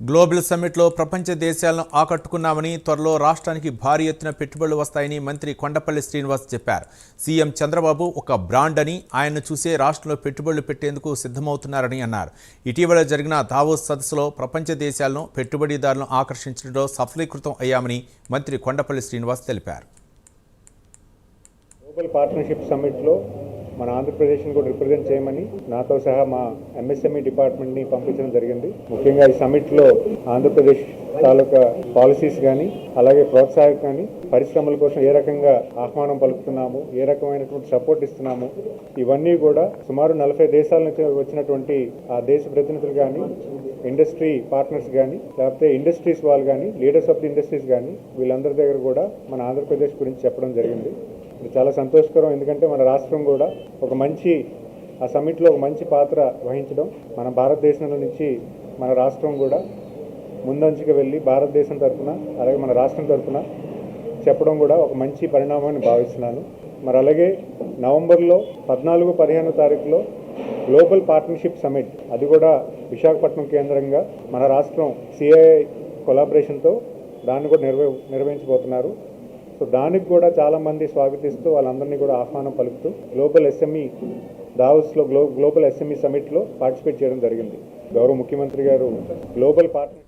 Global సమ్మిట్లో ప్రపంచ దేశాలను ఆకట్టుకున్నామని త్వరలో రాష్ట్రానికి భారీ ఎత్తున పెట్టుబడులు వస్తాయని మంత్రి కొండపల్లి శ్రీనివాస్ చెప్పారు. సీఎం చంద్రబాబు ఒక బ్రాండ్ అని ఆయన్ను చూసే రాష్ట్రంలో పెట్టుబడులు పెట్టేందుకు సిద్ధమవుతున్నారని అన్నారు. ఇటీవల జరిగిన దావోస్ సదస్సులో ప్రపంచ దేశాలను పెట్టుబడిదారులను ఆకర్షించడంలో సఫలీకృతం అయ్యామని మంత్రి కొండపల్లి శ్రీనివాస్ తెలిపారు. గ్లోబల్ పార్ట్నర్షిప్ సమ్మిట్లో మన ఆంధ్రప్రదేశ్ని కూడా రిప్రజెంట్ చేయమని నాతో సహా మా ఎంఎస్ఎంఈ డిపార్ట్మెంట్ని పంపించడం జరిగింది. ముఖ్యంగా ఈ సమ్మిట్లో ఆంధ్రప్రదేశ్ తాలూకా పాలసీస్ కానీ అలాగే ప్రోత్సాహం కానీ పరిశ్రమల కోసం ఏ రకంగా ఆహ్వానం పలుకుతున్నాము ఏ రకమైనటువంటి సపోర్ట్ ఇస్తున్నాము ఇవన్నీ కూడా సుమారు నలభై దేశాల నుంచి వచ్చినటువంటి ఆ దేశ ప్రతినిధులు కానీ ఇండస్ట్రీ పార్ట్నర్స్ కానీ లేకపోతే ఇండస్ట్రీస్ వాళ్ళు కానీ లీడర్స్ ఆఫ్ ది ఇండస్ట్రీస్ కానీ వీళ్ళందరి దగ్గర కూడా మన ఆంధ్రప్రదేశ్ గురించి చెప్పడం జరిగింది. ఇది చాలా సంతోషకరం. ఎందుకంటే మన రాష్ట్రం కూడా ఒక మంచి ఆ సమ్మిట్లో ఒక మంచి పాత్ర వహించడం మన భారతదేశంలో నుంచి మన రాష్ట్రం కూడా ముందంచుకు వెళ్ళి భారతదేశం తరఫున అలాగే మన రాష్ట్రం తరఫున చెప్పడం కూడా ఒక మంచి పరిణామాన్ని భావిస్తున్నాను. మరి అలాగే నవంబర్లో పద్నాలుగు పదిహేను తారీఖులో గ్లోబల్ పార్ట్నర్షిప్ సమిట్ అది కూడా విశాఖపట్నం కేంద్రంగా మన రాష్ట్రం సిఐఐ కొలాబరేషన్తో దాన్ని కూడా నిర్వ నిర్వహించబోతున్నారు. సో దానికి కూడా చాలామంది స్వాగతిస్తూ వాళ్ళందరినీ కూడా ఆహ్వానం పలుకుతూ గ్లోబల్ ఎస్ఎంఈ దావోస్లో గ్లో గ్లోబల్ ఎస్ఎంఈ సమిట్లో పార్టిసిపేట్ చేయడం జరిగింది. గౌరవ ముఖ్యమంత్రి గారు గ్లోబల్ పార్ట్నర్